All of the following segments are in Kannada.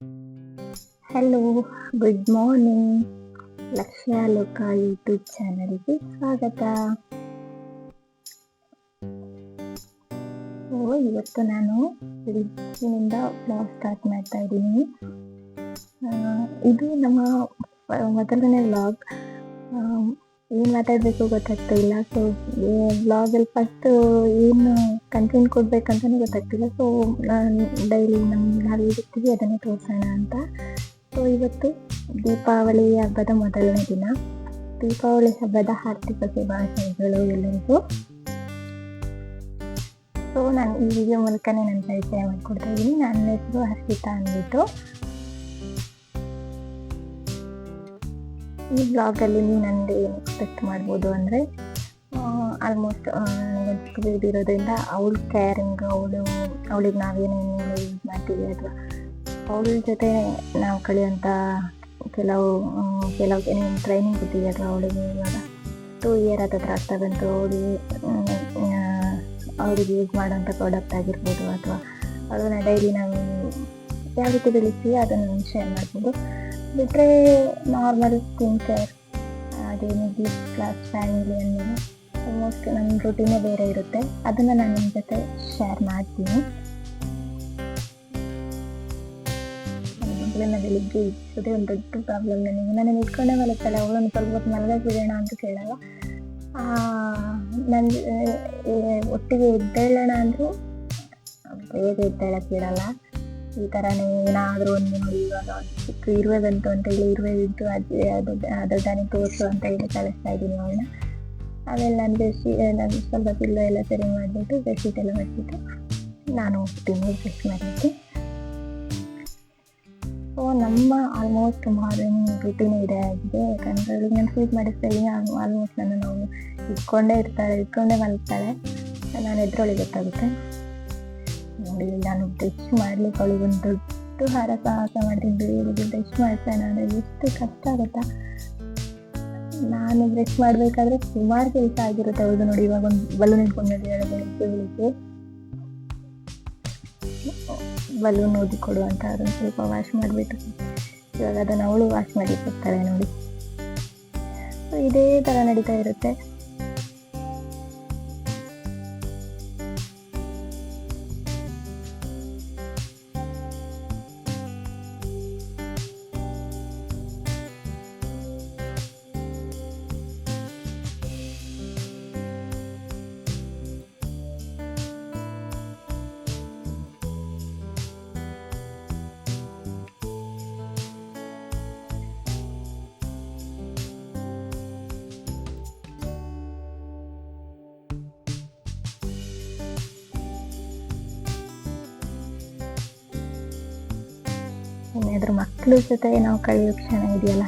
ಹಲೋ ಗುಡ್ ಮಾರ್ನಿಂಗ್ ಲಕ್ಷ್ಯ ಲೋಕ ಯೂಟ್ಯೂಬ್ ಚಾನಲ್ಗೆ ಸ್ವಾಗತ. ಓ, ಇವತ್ತು ನಾನು ಬೆಳಿಗ್ಗಿನಿಂದ ಬ್ಲಾಗ್ ಸ್ಟಾರ್ಟ್ ಮಾಡ್ತಾ ಇದ್ದೀನಿ. ಇದು ನಮ್ಮ ಮೊದಲನೇ ವ್ಲಾಗ್ ಏನು ಮಾತಾಡಬೇಕು ಗೊತ್ತಾಗ್ತಾ ಇಲ್ಲ. ಸೊ ಬ್ಲಾಗಲ್ಲಿ ಫಸ್ಟ್ ಏನು ಕಂಟೆಂಟ್ ಕೊಡ್ಬೇಕಂತಲೂ ಗೊತ್ತಾಗ್ತಿಲ್ಲ. ಸೊ ನಾನು ಡೈಲಿ ನಮ್ಮ ನಾವು ಇರ್ತೀವಿ ಅದನ್ನೇ ತೋರಿಸೋಣ ಅಂತ. ಸೊ ಇವತ್ತು ದೀಪಾವಳಿ ಹಬ್ಬದ ಮೊದಲನೇ ದಿನ. ದೀಪಾವಳಿ ಹಬ್ಬದ ಆರ್ಥಿಕ ಶುಭಾಶಯಗಳು ಎಲ್ಲರಿಗೂ. ಸೊ ನಾನು ಈ ವಿಡಿಯೋ ಮೂಲಕನೇ ನನ್ನ ಪರಿಚಯ ಮಾಡ್ಕೊಡ್ತಾ ಇದ್ದೀನಿ. ನನ್ನ ಹೆಸರು ಹರ್ಷಿತಾ ಅಂದ್ಬಿಟ್ಟು. ಈ ಬ್ಲಾಗಲ್ಲಿ ಅಂದರೆ ಏನು ಎಕ್ಸ್ಪೆಕ್ಟ್ ಮಾಡ್ಬೋದು ಅಂದರೆ ಆಲ್ಮೋಸ್ಟ್ ನನಗೆ ಇರೋದ್ರಿಂದ ಅವಳು ಕೇರಿಂಗ್ ಅವಳು, ಅವಳಿಗೆ ನಾವೇನೇನು ಯೂಸ್ ಮಾಡ್ತೀವಿ ಅಥವಾ ಅವಳ ಜೊತೆ ನಾವು ಕಳೆಯೋಂಥ ಕೆಲವು ಕೆಲವು ಏನೇನು ಟ್ರೈನಿಂಗ್ ಇದ್ದೀವಿ ಅಥವಾ ಅವಳಿಗೆ ಇವಾಗ ಟೂ ಇಯರ್ ಹತ್ರ ಆಗ್ತಾ ಬಂತು ಅವಳಿಗೆ ಅವಳಿಗೆ ಯೂಸ್ ಮಾಡೋಂಥ ಪ್ರಾಡಕ್ಟ್ ಆಗಿರ್ಬೋದು ಅಥವಾ ಅವಳನ್ನ ಡೈಲಿ ನಾವು ಯಾವ ರೀತಿ ಬೆಳೆಸ್ತೀವಿ ಅದನ್ನು ಶೇರ್ ಮಾಡ್ಬೋದು. ಬಿಟ್ಟರೆ normal skin care middle class family ಅಂದಮೇಲೆ ಆಲ್ಮೋಸ್ಟ್ ನಮ್ಮ ರುಟೀನೇ ಬೇರೆ ಇರುತ್ತೆ. ಅದನ್ನು ನಾನು ನಿಮ್ಮ ಜೊತೆ ಶೇರ್ ಮಾಡ್ತೀನಿ. ಮಗಳನ್ನ ಬೆಳಿಗ್ಗೆ ಇಟ್ಟೋದೇ ಒಂದು ದೊಡ್ಡ ಪ್ರಾಬ್ಲಮ್ ನನಗೆ. ನಾನು ಇಟ್ಕೊಂಡೇ ಮಲಗ್ತಾಳೆ ಅವಳನ್ನು ಸ್ವಲ್ಪ ಹೊತ್ತು ಮಲಗಿಡೋಣ ಅಂತ ಕೇಳಲ್ಲ ನನ್ನ ಒಟ್ಟಿಗೆ ಎದ್ದೇಳೋಣ ಅಂದರೂ, ಬೇಗ ಎದ್ದೇಳಕ್ಕೆ ಬಿಡಲ್ಲ. ಈ ಥರನೇ ಏನಾದರೂ ಒಂದು ನೋಡಿ ಇವಾಗ ಚಿಕ್ಕ ಇರುವೆ ಬಂತು ಅಂತ ಹೇಳಿ ಇರುವೆ ಇದ್ದು ಅದು ತಾನೇ ತೋರಿಸು ಅಂತ ಹೇಳಿ ಕಳಿಸ್ತಾ ಇದ್ದೀನಿ ಅವಳನ್ನ. ಆಮೇಲೆ ನಾನು ಬೆಡ್ಶೀ ನಾನು ಸ್ವಲ್ಪ ಪಿಲ್ಲೋ ಎಲ್ಲ ಸರಿ ಮಾಡಿಬಿಟ್ಟು ಬೆಡ್ಶೀಟ್ ಎಲ್ಲ ಮಾಡಿಬಿಟ್ಟು ನಾನು ಹೋಗ್ತೀನಿ ಫಿಕ್ಸ್ ಮಾಡಲಿಕ್ಕೆ. ಸೊ ನಮ್ಮ ಆಲ್ಮೋಸ್ಟ್ ಮಾರ್ನಿಂಗ್ ರುಟೀನ್ ಇದೆ, ಆಗಿದೆ. ಯಾಕಂದರೆ ನಾನು ಫೀಡ್ ಮಾಡಿಸ್ತಾ ಇದ್ದೀನಿ ಆಲ್ಮೋಸ್ಟ್ ನನ್ನ ನಾವು ಇಟ್ಕೊಂಡೇ ಇರ್ತಾಳೆ, ಇಟ್ಕೊಂಡೇ ಮಲಗ್ತಾಳೆ. ನಾನು ಎದ್ರೊಳಗೆ ಗೊತ್ತಾಗುತ್ತೆ ನೋಡಿ, ನಾನು ಬ್ರಷ್ ಮಾಡ್ಲಿಕ್ಕೆ ಅವಳಿಗೆ ಒಂದು ದೊಡ್ಡ ಹಾರ ಸಾಹಸ ಮಾಡ್ತೀನಿ ಇವಳಿಗೆ ಬ್ರಷ್ ಮಾಡ್ತಾನೆ ಅಂದರೆ ಎಷ್ಟು ಕಷ್ಟ ಆಗುತ್ತಾ? ನಾನು ಬ್ರಷ್ ಮಾಡಬೇಕಾದ್ರೆ ಸುಮಾರು ಕೆಲಸ ಆಗಿರುತ್ತೆ ಅವಳಿಗೆ ನೋಡಿ, ಇವಾಗ ಒಂದು ಬಲೂನ್ ಇಟ್ಕೊಂಡಿದ್ದಾಳೆ ಬೆಳಿಗ್ಗೆ ಬೆಳಿಗ್ಗೆ ಬಲೂನ್ ಓದಿ ಕೊಡು ಅಂತ ಅದನ್ನು ಸ್ವಲ್ಪ ವಾಶ್ ಮಾಡಿಬಿಟ್ಟು, ಇವಾಗ ಅದನ್ನು ಅವಳು ವಾಶ್ ಮಾಡಿ ಕೊಡ್ತಾಳೆ ನೋಡಿ. ಇದೇ ಥರ ನಡೀತಾ ಇರುತ್ತೆ. ಏನಾದರೂ ಮಕ್ಕಳ ಜೊತೆ ನಾವು ಕಳೆಯೋ ಕ್ಷಣ ಇದೆಯಲ್ಲ?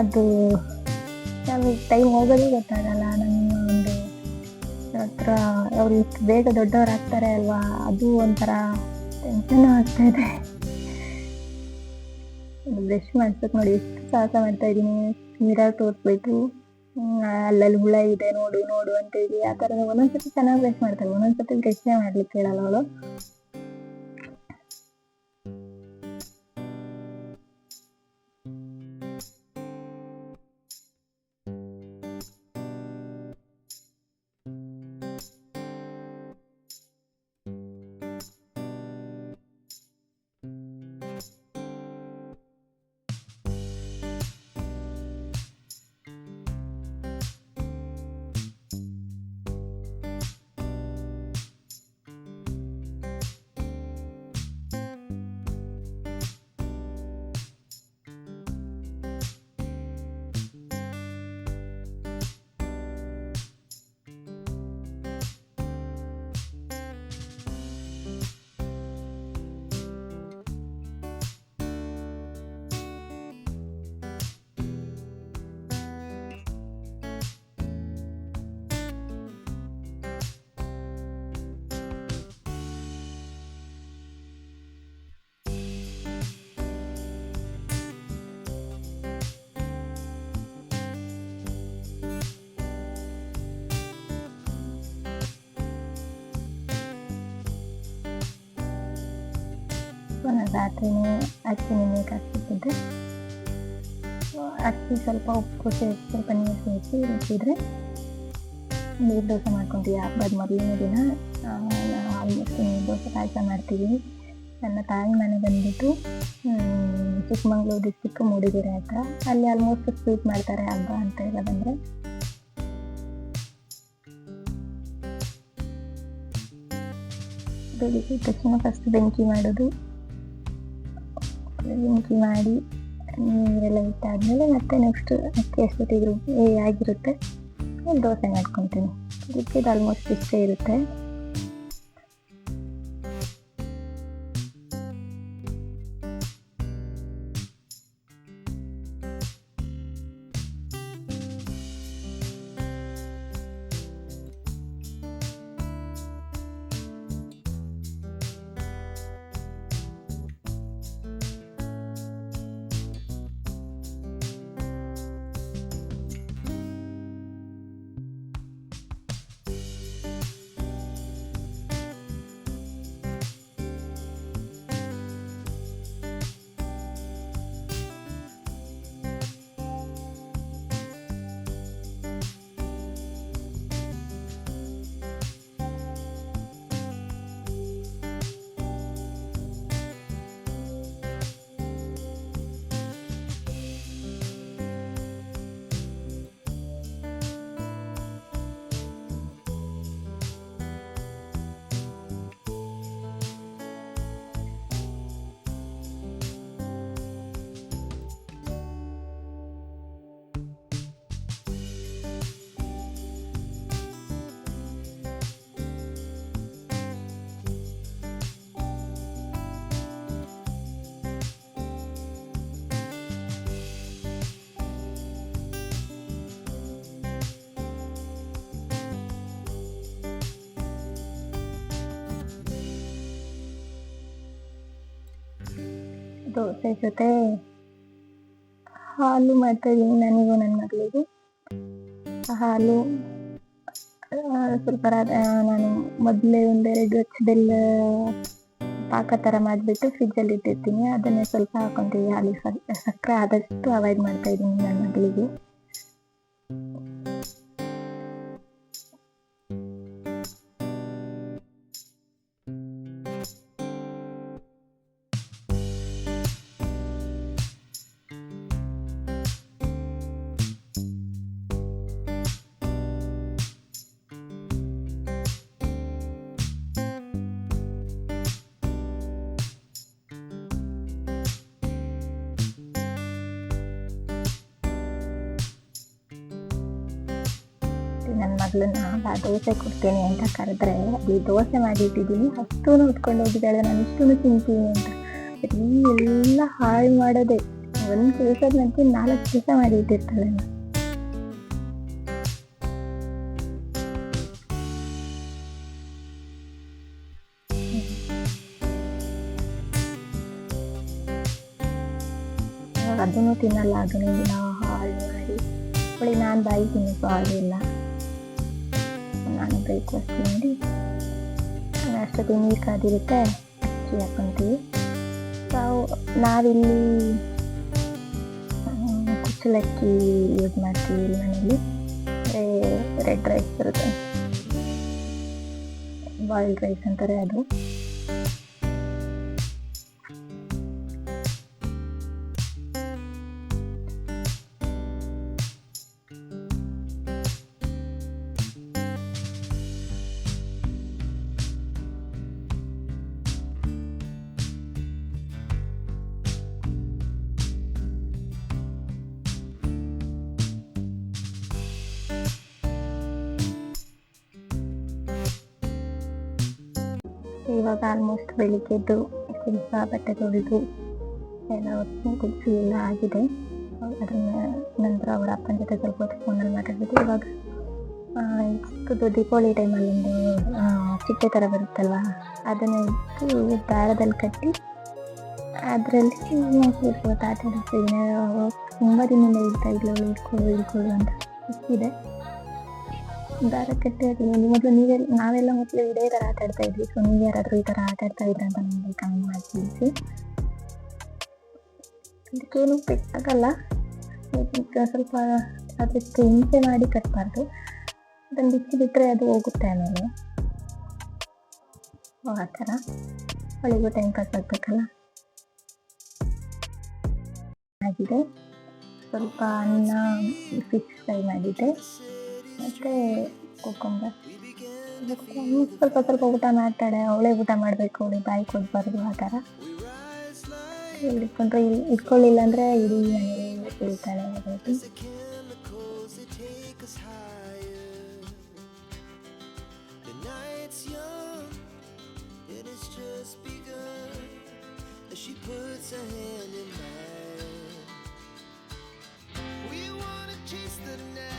ಅದು ನಮಗೆ ಟೈಮ್ ಹೋಗೋದೇ ಗೊತ್ತಾಗಲ್ಲ. ನಮ್ಮ ಒಂದು ಹತ್ರ ಅವ್ರು ಬೇಗ ದೊಡ್ಡವರಾಗ್ತಾರೆ ಅಲ್ವಾ? ಅದು ಒಂಥರ ಟೆನ್ಷನ್ ಆಗ್ತಾ ಇದೆ. ಬ್ರಷ್ ಮಾಡ್ಸಕ್ಕೆ ನೋಡಿ. ಎಷ್ಟು ಸಾಹಸ ಮಾಡ್ತಾ ಇದ್ದೀನಿ. ಮಿರರ್ ತೋರಿಸ್ಬಿಟ್ಟು ಅಲ್ಲಲ್ಲಿ ಹುಳ ಇದೆ. ನೋಡು ನೋಡು ಅಂತೇಳಿ ಆ ಥರ ಒಂದೊಂದ್ಸತಿ ಚೆನ್ನಾಗಿ ಬ್ರಷ್ ಮಾಡ್ತಾರೆ. ಒಂದೊಂದ್ಸತಿ ಬ್ರಷ್ನೇ ಮಾಡ್ಲಿಕ್ಕೆ ಹೇಳಲ್ಲ ಅವಳು. ನಾನು ರಾತ್ರಿನೇ ಅಕ್ಕಿ ನೆನೆಯಕ್ಕೆ ಹಾಕ್ಬಿಟ್ಟಿದ್ದೆ ಸೊ, ಅಕ್ಕಿ ಸ್ವಲ್ಪ ಉಪ್ಪು ಸೇರಿಸಿ, ಸ್ವಲ್ಪ ನೀರು ಸೇರಿಸಿ ರುಬ್ಬಿದ್ರೆ ನೀರು ದೋಸೆ ಮಾಡ್ಕೊತೀವಿ ಹಬ್ಬದ ಮೊದಲನೇ ದಿನ. ಆಲ್ಮೋಸ್ಟ್ ನೀರು ದೋಸೆ ಪಾಯಸ ಮಾಡ್ತೀವಿ. ನನ್ನ ತಾಯಿ ಮನೆ ಬಂದ್ಬಿಟ್ಟು ಚಿಕ್ಕಮಂಗ್ಳೂರು ಡಿಸ್ಟಿಕ್ ಮೂಡಿಗೆರೆ ಹತ್ರ. ಅಲ್ಲಿ ಆಲ್ಮೋಸ್ಟ್ ಸ್ವೀಟ್ ಮಾಡ್ತಾರೆ ಹಬ್ಬ ಅಂತ ಎಲ್ಲ ಬಂದರೆ. ಬೆಳಿಗ್ಗೆ, ತಕ್ಷಣ ಫಸ್ಟ್ ಬೆಂಕಿ ಮಾಡೋದು. ಬೆಂಕಿ ಮಾಡಿ ನೀರೆಲ್ಲ ಇಟ್ಟಾದಮೇಲೆ ಮತ್ತೆ ನೆಕ್ಸ್ಟ್ ಅಕ್ಕಿ ಎಷ್ಟೊತ್ತಿಗೆ ರುಬ್ಬಿ ಆಗಿರುತ್ತೆ. ದೋಸೆ ಮಾಡ್ಕೊತೀನಿ. ರುಬ್ಬಿದ್ದು ಆಲ್ಮೋಸ್ಟ್ ಇಷ್ಟೇ ಇರುತ್ತೆ. ದೋಸೆ ಜೊತೆ ಹಾಲು ಮಾಡ್ತಾ ಇದ್ದೀನಿ ನನಗೂ ನನ್ನ ಮಗಳಿಗೆ. ಹಾಲು ಸ್ವಲ್ಪ ನಾನು ಮೊದಲೇ ಒಂದೆರಡು ಬೆಲ್ಲ ಪಾಕ ಥರ ಮಾಡಿಬಿಟ್ಟು ಫ್ರಿಜ್ಜಲ್ಲಿ ಇಟ್ಟಿರ್ತೀನಿ. ಅದನ್ನೇ ಸ್ವಲ್ಪ ಹಾಕೊತೀವಿ. ಹಾಲು ಸಕ್ಕರೆ ಆದಷ್ಟು ಅವಾಯ್ಡ್ ಮಾಡ್ತಾ ಇದ್ದೀನಿ ನನ್ನ ಮಗಳಿಗೆ. ನನ್ನ ಮಗಳನ್ನ ಬಾ ದೋಸೆ ಕೊಡ್ತೀನಿ ಅಂತ ಕರೆದ್ರೆ ಈ ದೋಸೆ ಮಾಡಿಟ್ಟಿದ್ದೀನಿ. ಅಷ್ಟೂ ಉಟ್ಕೊಂಡು ಹೋಗಿದ್ದಾಳೆ. ನಾನು ಇಷ್ಟೂ ತಿಂತೀನಿ ಅಂತ. ಬರೀ ಎಲ್ಲ ಹಾಳು ಮಾಡೋದೇ. ಒಂದು ಕೆಲಸದ ನಂತರ ನಾಲ್ಕು ಕೆಲಸ ಮಾಡಿ ಇಟ್ಟಿರ್ತಾಳೆ ಅದನ್ನು ತಿನ್ನಲ್ಲ. ಅದನ್ನು ನಾವು ಹಾಳು ಮಾಡಿ. ಅವಳಿಗೆ ನಾನು ಬಾಯಿ ತಿನ್ನೋಕ್ಕೂ ಆಗಿಲ್ಲ ನಾನು ಬ್ರೇಕ್ಫಾಸ್ಟ್ ತಿಂದು ಅಷ್ಟೊತ್ತಿಗೆ ನೀರು ಕಾದಿರುತ್ತೆ ಅಕ್ಕಿ ಹಾಕ್ಕೊಂತೀವಿ ನಾವು ನಾವಿಲ್ಲಿ ಹ್ಮ್, ಕುಚ್ಚಲಕ್ಕಿ ಯೂಸ್ ಮಾಡ್ತೀವಿ ಇಲ್ಲಿ ಮನೇಲಿ ರೆಡ್ ರೈಸ್ ಬರುತ್ತೆ ಬಾಯ್ಲ್ಡ್ ರೈಸ್ ಅಂತಾರೆ ಅದು ಇವಾಗ ಆಲ್ಮೋಸ್ಟ್ ಬೆಳಿಗ್ಗೆದ್ದು ಸ್ವಲ್ಪ ಬಟ್ಟೆ ತೊಳೆದು ಎಲ್ಲ ಹೊತ್ತು ಕುದಿಸಿ ಎಲ್ಲ ಆಗಿದೆ. ಅದನ್ನ ನಂತರ ಅವರ ಅಪ್ಪನ ಜೊತೆ ಸ್ವಲ್ಪ ಹೊತ್ತು ಫೋನಲ್ಲಿ ಮಾತಾಡ್ಬಿಟ್ಟು ಇವಾಗ ಚಿಕ್ಕದು ದೀಪಾವಳಿ ಟೈಮಲ್ಲಿ ಒಂದು ಚಿಟ್ಟೆ ಥರ ಬರುತ್ತಲ್ವ? ಅದನ್ನು ಇಟ್ಟು ದಾರದಲ್ಲಿ ಕಟ್ಟಿ ಅದರಲ್ಲಿ ಸ್ವಲ್ಪ ಆಡಿಸ್ತಿದ್ದೀನಿ ತುಂಬ ದಿನದಿಂದ ಇಡ್ತಾ ಇದ್ಲು ಅವಳು ಇಟ್ಕೊಳ್ಳು ಇಟ್ಕೊಳ್ಳು ಅಂತ ಸಿಕ್ಕಿದೆ ದಾರ ಕಟ್ಟೆ ಹಾಕಿದ್ದೀನಿ ಮೊದಲು ನೀವೆಲ್ಲ ನಾವೆಲ್ಲ ಮೊದಲು ಇದೇ ಥರ ಆಟ ಆಡ್ತಾ ಇದ್ವಿ. ಸೊ ನೀವು ಯಾರಾದರೂ ಈ ಥರ ಆಟ ಆಡ್ತಾ ಇದ್ರೆ ಅಂತ ನಮಗೆ ಕಮೆಂಟ್ ಮಾಡಿ ತಿಳಿಸಿ ಇದಕ್ಕೇನು ಪೆಟ್ಟಾಗಲ್ಲ ಸ್ವಲ್ಪ ಅದಕ್ಕೆ ಹಿಂಸೆ ಮಾಡಿ ಕಟ್ಬಾರ್ದು. ಅದನ್ನು ಬಿಚ್ಚಿ ಬಿಟ್ಟರೆ ಅದು ಹೋಗುತ್ತೆ ಆಮೇಲೆ ಆ ಥರ. ಒಳಗೂ ಟೈಮ್ ಪಾಸ್ ಆಗಬೇಕಲ್ಲ. ಆಗಿದೆ. ಸ್ವಲ್ಪ ಅನ್ನ ಫಿಕ್ಸ್ ಫ್ರೈ ಮಾಡಿದ್ದೆ ಆದರೆ ಕೂತ್ಕೊಂಡೆ ಸ್ವಲ್ಪ ಸ್ವಲ್ಪ ಊಟ ಮಾಡ್ತಾಳೆ ಅವಳೇ ಊಟ ಮಾಡಬೇಕು ಅವಳಿ ಬಾಯಿ ಕೊಡಬಾರ್ದು ಆ ಥರ. ಹಿಡ್ಕೊಂಡ್ರೆ ಇಲ್ಲಿ ಇಟ್ಕೊಳ್ಳಿಲ್ಲ ಅಂದರೆ ಇಡೀ ಮನೆಯಲ್ಲಿ ಇಳ್ತಾಳೆ ಹಾಗಾಗಿ. We wanna chase the night.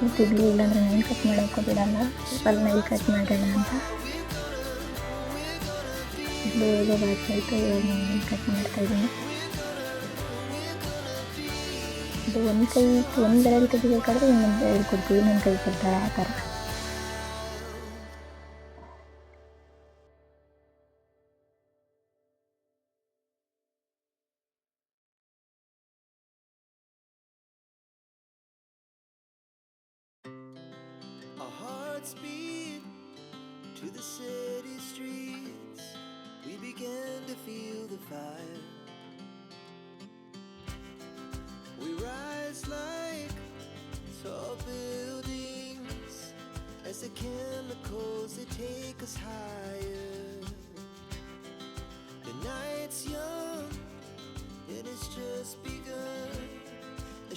ಕೂತಿದ್ಲು ಇಲ್ಲಾಂದರೆ ನಾನು ಕಟ್ ಮಾಡೋಕ್ಕೂ ಬಿಡಲ್ಲ ಪಲ್ನಲ್ಲಿ ಕಟ್ ಮಾಡೋಣ ಅಂತ. ಬೇಗ ಬಾಚಾಯಿತು ನಾನು ಕಟ್ ಮಾಡ್ತಾಯಿದ್ದೀನಿ ಅದು ಒಂದು ಕೈ ಒಂದು ಬೆರಳು ತೆಗಿಬೇಕಾದ್ರೆ ಇನ್ನೊಂದು ಬೆರಳು ಕೊಡ್ತೀವಿ, ಇನ್ನೊಂದು ಕೈ ಕೊಡ್ತಾರೆ ಆ ಥರ.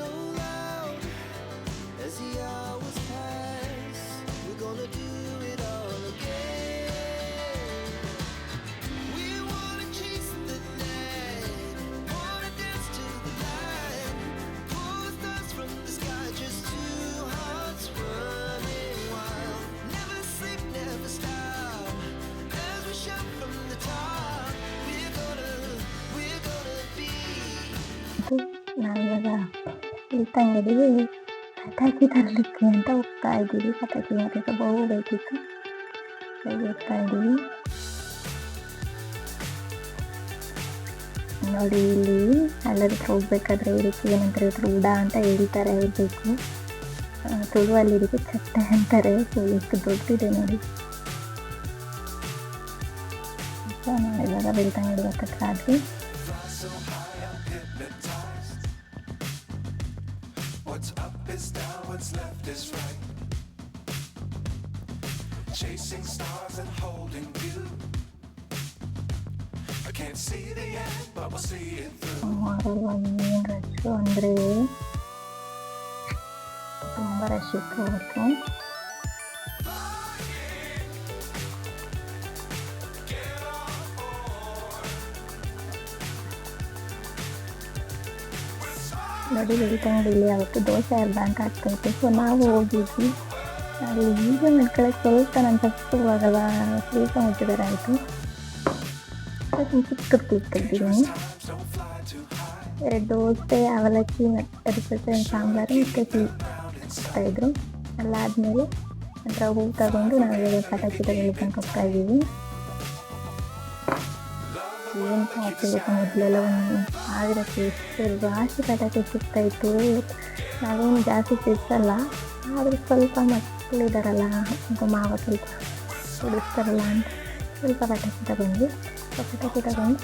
so loud. ಬೆಳ್ತಂಗಡಿಗೆ ಪಟಾಕಿ ತರಲಿಕ್ಕೆ ಅಂತ ಹೋಗ್ತಾ ಇದ್ದೀವಿ ಪಟಾಕಿ ಮತ್ತೆ ಸ್ವಲ್ಪ ಹೋಗ್ಬೇಕಿತ್ತು ಹಾಗೆ ಹೋಗ್ತಾ ಇದ್ದೀವಿ ನೋಡಿ ಇಲ್ಲಿ ಎಲ್ಲರ ಹತ್ರ ಹೋಗ್ಬೇಕಾದ್ರೆ ಇದಕ್ಕೆ ಏನಂತಾರೆ ಇದ್ರ ಉಡ ಅಂತ ಹೇಳ್ತಾರೆ ಇರಬೇಕು ತುಳುವಲ್ಲಿ ಇದಕ್ಕೆ ಚಟ್ಟೆ ಅಂತಾರೆ ಸೊ ಎಷ್ಟು ದೊಡ್ಡದಿದೆ ನೋಡಿ ಸೊ ನಾವು ಇವಾಗ ಬೆಳ್ತಂಗಡಿ ಹತ್ತತ್ರ ಆದ್ವಿ stars and holding you. I can't see the end, but we'll see it through. ಮಾರಲ್ವಾಗಿ ಏನು ರಶ್ಶು ಅಂದರೆ ತುಂಬ ರಶ್ ಇತ್ತು ಅವತ್ತು ನೋಡಿ ಬೆಳ್ತಂಗಡಿಲಿ ಅವತ್ತು ದೋಸೆ ಅರ್ಧ ಅಂತ ಆಗ್ತಾಯಿತ್ತು ಸೊ ನಾವು ಹೋಗಿದ್ವಿ ಅಲ್ಲಿ ಈಗ ನಡ್ಕೊಳಕ್ಕೆ ಸ್ವಲ್ಪ ನನ್ನ ತಪ್ಪು ಆಗಲ್ಲ ಸ್ವಲ್ಪ ಮುಟ್ಟಿದ್ದಾರೆ ಆಯಿತು. ಚಿಕ್ಕ ಕ್ಲಿಪ್ ಎರಡು ದೋಸೆ ಅವಲಕ್ಕಿ, ಮತ್ತು ಅದಕ್ಕೆ ಸಾಂಬಾರು, ಮತ್ತು ಟೀ ಇದ್ರು. ಅಲ್ಲಾದಮೇಲೆ ನಂತರ ಹೂ ತಗೊಂಡು ನಾವು ಇವಾಗ ಪಟಾಕಿ ತಗೊಳ್ಳಿಕ್ಕೆ ಹೋಗ್ತಾ ಇದ್ದೀವಿ. ಏನು ಹಾಕಿಬೇಕು ಮೊದಲೆಲ್ಲ ಒಂದು ಆಗಿರತ್ತೆ ಎಷ್ಟು ರಾಶಿ ಪಟಾಕಿ ಸಿಗ್ತಾಯಿತ್ತು ನಾವೇನು ಜಾಸ್ತಿ ಸಿಗ್ಸಲ್ಲ ಆದರೆ ಸ್ವಲ್ಪ ಮಕ್ಕಳಿದಾರಲ್ಲ ಈಗ ಮಾವ ಸ್ವಲ್ಪ ಕುಡಿಸ್ತಾರಲ್ಲ ಅಂತ ಸ್ವಲ್ಪ ಪಟಾಕಿ ತಗೊಂಡ್ವಿ ಪಟಾಕಿ ತಗೊಂಡು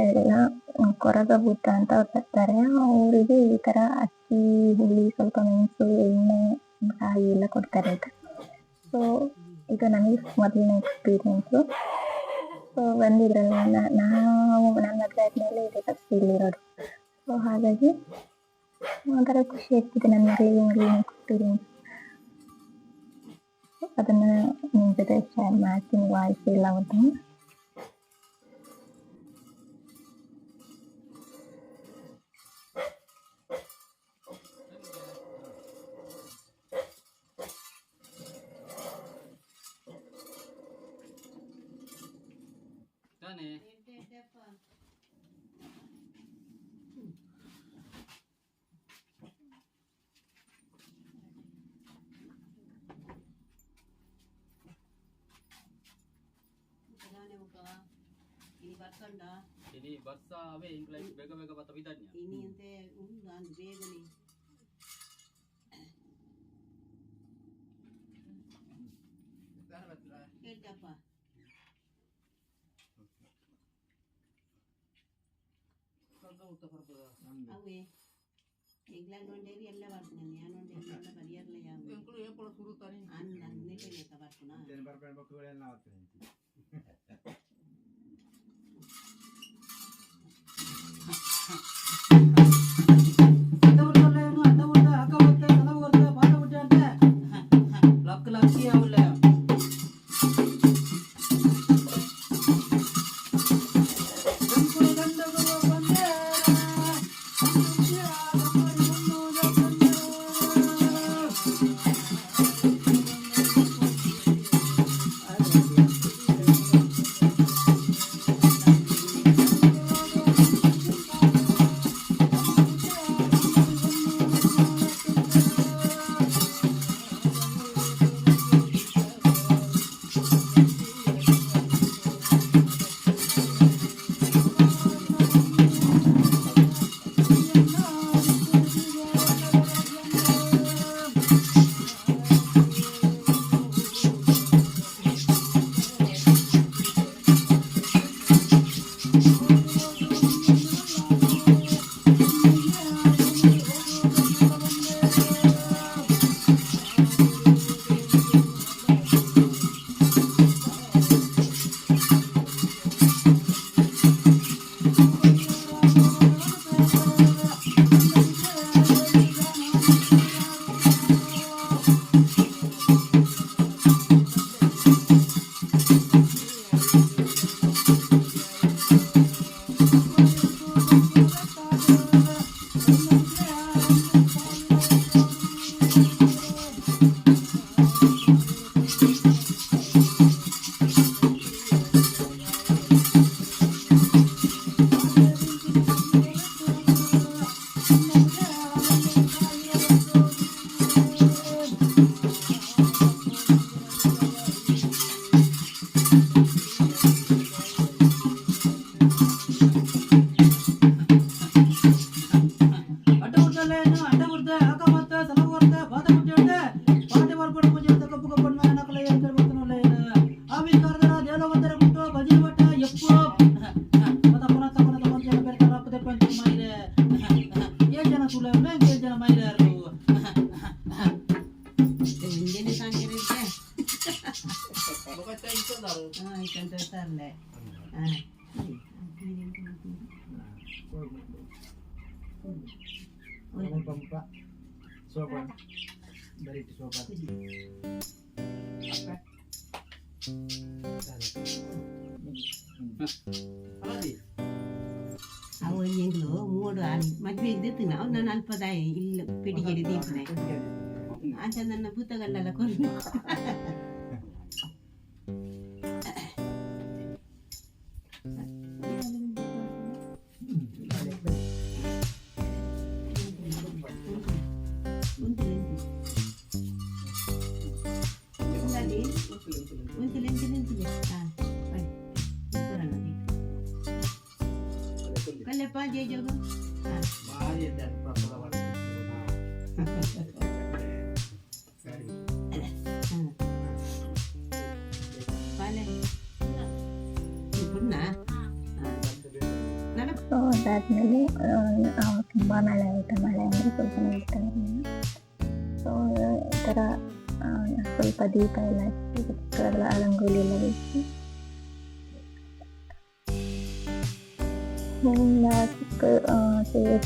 ಮನೆಗೆ ಬಂದ್ವಿ. ಎಲ್ಲ ಕೊರಗ ಭೂತ ಅಂತ ಬರ್ತಾರೆ ಅವರಿಗೆ ಈ ತರ ಅಕ್ಕಿ, ಹುಳಿ, ಸ್ವಲ್ಪ ಮೆಣಸು, ಎಣ್ಣೆ, ಕಾಯಿ ಎಲ್ಲ ಕೊಡ್ತಾರೆ ಅಂತ ಸೊ ಇದು ನನಗೆ ಮೊದಲಿನ ಎಕ್ಸ್ಪೀರಿಯೆನ್ಸು ಸೊ ಬಂದಿದ್ರಲ್ಲ ನಾವು ನನ್ನ ಮದುವೆ ಆದಮೇಲೆ ಇದೆ ಫಸ್ಟ್ ಇಲ್ಲಿರೋದು. ಸೊ ಹಾಗಾಗಿ ಒಂಥರ ಖುಷಿ ಆಗ್ತಿದೆ ನನಗೆ ಮೊದಲಿನ ಎಕ್ಸ್ಪೀರಿಯೆನ್ಸ್ ಅದನ್ನು ನಿಮ್ಮ ಜೊತೆ ಶೇರ್ ಮಾಡ್ತೀನಿ ವಾಯ್ಸ್ ಎಲ್ಲ ಒಂದು தானே ఇది బస్ అండా ఇది బస్ అవే ఇంకా బెగ బెగ బత్త బిదాజ్ఞ ఇని అంతే ఉందా బేగని ಅವೇ ಇಂಗ್ಲೆಂಡ್ ಒಂಡೇರಿ ಎಲ್ಲ ಬರ್ತೀನಿ ನಾನು ಒಂಡೇರಿ ಎಲ್ಲ ಬರಿಯರ್ಲ ಯಾವ ಅನ್ನ ನಿಟ್ಟಿಗೆ ಬರ್ತೀನ? ಮಾಡ್ತೀರಿ? ಪಂಪ ಸೋಪ ಬರೀಟಿ ಸೋಪ ಅವು ಎಂಗ್ಲು ಮೂಡು ಅಲ್ಲಿ ಮದ್ವೆ ಇದ್ದಿತ್ತು ನಾವು ನಾನು ಅಲ್ಪದಾಯ ಇಲ್ಲ ಪಿಟಿಗೆಡಿ ದೀಪನೆ ಆಚ ನನ್ನ ಭೂತಗಂಡೆಲ್ಲ ಕೊಂಡು ಕಲ್ಲಪ್ಪ ಜಯ ಜೋಗು ಭಾರಿ ಇದ್ದಾರೆ ಪ್ರಸಾದ ಸರಿ ಪಾಲೆ ಪುಣ್ಣ ನನ್ನ ಸೊ ಅದಾದಮೇಲೆ ತುಂಬ ಮಳೆ ಆಯಿತು ಮಳೆ ಅಂದರೆ ಸ್ವಲ್ಪ ನೋಡ್ತಾ ಇರಲಿಲ್ಲ ಸೊ ಈ ಥರ ಆ, ಸ್ವಲ್ಪ ದೀಪ ಎಲ್ಲ ಹಚ್ಚಿ ಸುತ್ತಲೆಲ್ಲ ರಂಗೋಲಿ ಎಲ್ಲ ಬಿಡಿಸಿ ಚಿಕ್ಕ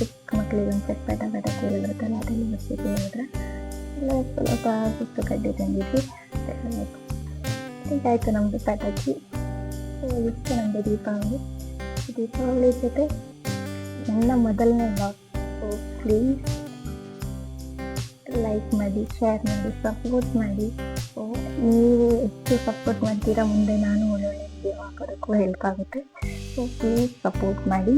ಚಿಕ್ಕ ಮಕ್ಕಳಿಗೆ ಒಂದು ಸ್ವಲ್ಪ ಪಟ ಪಟಾಕಿ ಎಲ್ಲ ಬರುತ್ತಲ್ಲ ಅದೆಲ್ಲ ಬರ್ಸಿದ್ದು ಎಲ್ಲ ಸ್ವಲ್ಪ ಸುತ್ತು ಕಡ್ಡಿ ತಂದಿದ್ವಿ. ಆಯಿತು ನಮ್ಮದು ಪಟಾಕಿ ಇತ್ತು ನಮ್ಮದು ದೀಪಾವಳಿ ದೀಪಾವಳಿ ಜೊತೆ ನನ್ನ ಮೊದಲನೇ ಬ್ಲಾಗ್ ಪ್ಲೀಸ್ ಲೈಕ್ ಮಾಡಿ ಶೇರ್ ಮಾಡಿ ಸಪೋರ್ಟ್ ಮಾಡಿ. ನೀವು ಎಷ್ಟು ಸಪೋರ್ಟ್ ಮಾಡ್ತೀರಾ, ಮುಂದೆ ನಾನು ಒಳ್ಳೊಳ್ಳೆ ವಿಡಿಯೋ ಹಾಕೋದಕ್ಕೂ ಹೆಲ್ಪ್ ಆಗುತ್ತೆ. ಸೊ ಪ್ಲೀಸ್ ಸಪೋರ್ಟ್ ಮಾಡಿ.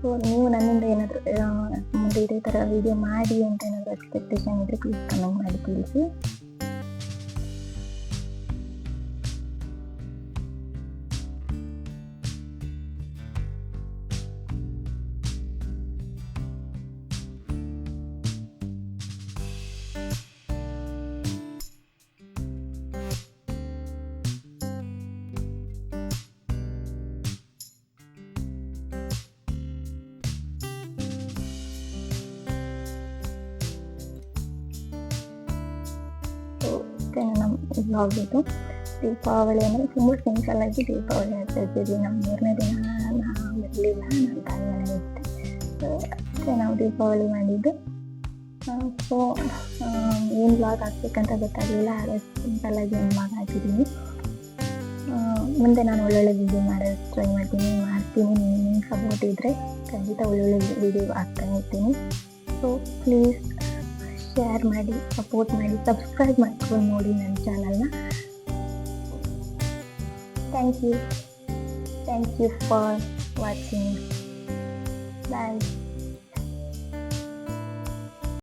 ಸೊ ನೀವು ನನ್ನಿಂದ ಏನಾದರೂ ಮುಂದೆ ಇದೇ ಥರ ವಿಡಿಯೋ ಮಾಡಿ ಅಂತ ಏನಾದರೂ ಎಕ್ಸ್ಪೆಕ್ಟೇಷನ್ ಇದ್ದರೆ ಪ್ಲೀಸ್ ಕಮೆಂಟ್ ಮಾಡಿ ತಿಳಿಸಿ ಇಷ್ಟೇ ನಮ್ಮ ಬ್ಲಾಗ್ ಇದು ದೀಪಾವಳಿ ಅಂದರೆ ತುಂಬ ಸಿಂಪಲ್ ಆಗಿ ದೀಪಾವಳಿ ಆಚರಿಸಿದ್ವಿ ನಮ್ಮ ಮೂರನೇ ದಿನ ನಾವು ಬರಲಿಲ್ಲ ನನ್ನ ತಾಯಿ ಮನೆ ಇತ್ತು ಸೊ ನಾವು ದೀಪಾವಳಿ ಮಾಡಿದ್ದು. ಸೊ ಏನು ಬ್ಲಾಗ್ ಹಾಕ್ಬೇಕಂತ ಗೊತ್ತಾಗಲಿಲ್ಲ, ಹಾಗೆ ಸಿಂಪಲ್ ಆಗಿ ಒಂದು ಬ್ಲಾಗ್ ಹಾಕಿದ್ದೀನಿ ಮುಂದೆ ನಾನು ಒಳ್ಳೊಳ್ಳೆ ವಿಡಿಯೋ ಮಾಡೋದು ಟ್ರೈ ಮಾಡ್ತೀನಿ ಮಾಡ್ತೀನಿ. ನಿಮ್ಮ ಸಪೋರ್ಟ್ ಇದ್ದರೆ ಖಂಡಿತ ಒಳ್ಳೊಳ್ಳೆ ವಿಡಿಯೋ ಹಾಕ್ತಾ ಇರ್ತೀನಿ. ಸೊ ಪ್ಲೀಸ್ ಶೇರ್ ಮಾಡಿ ಸಪೋರ್ಟ್ ಮಾಡಿ ಸಬ್ಸ್ಕ್ರೈಬ್ ಮಾಡ್ಕೊಂಡು ನೋಡಿ ನನ್ನ ಚಾನಲ್ನ thank you thank you for watching bye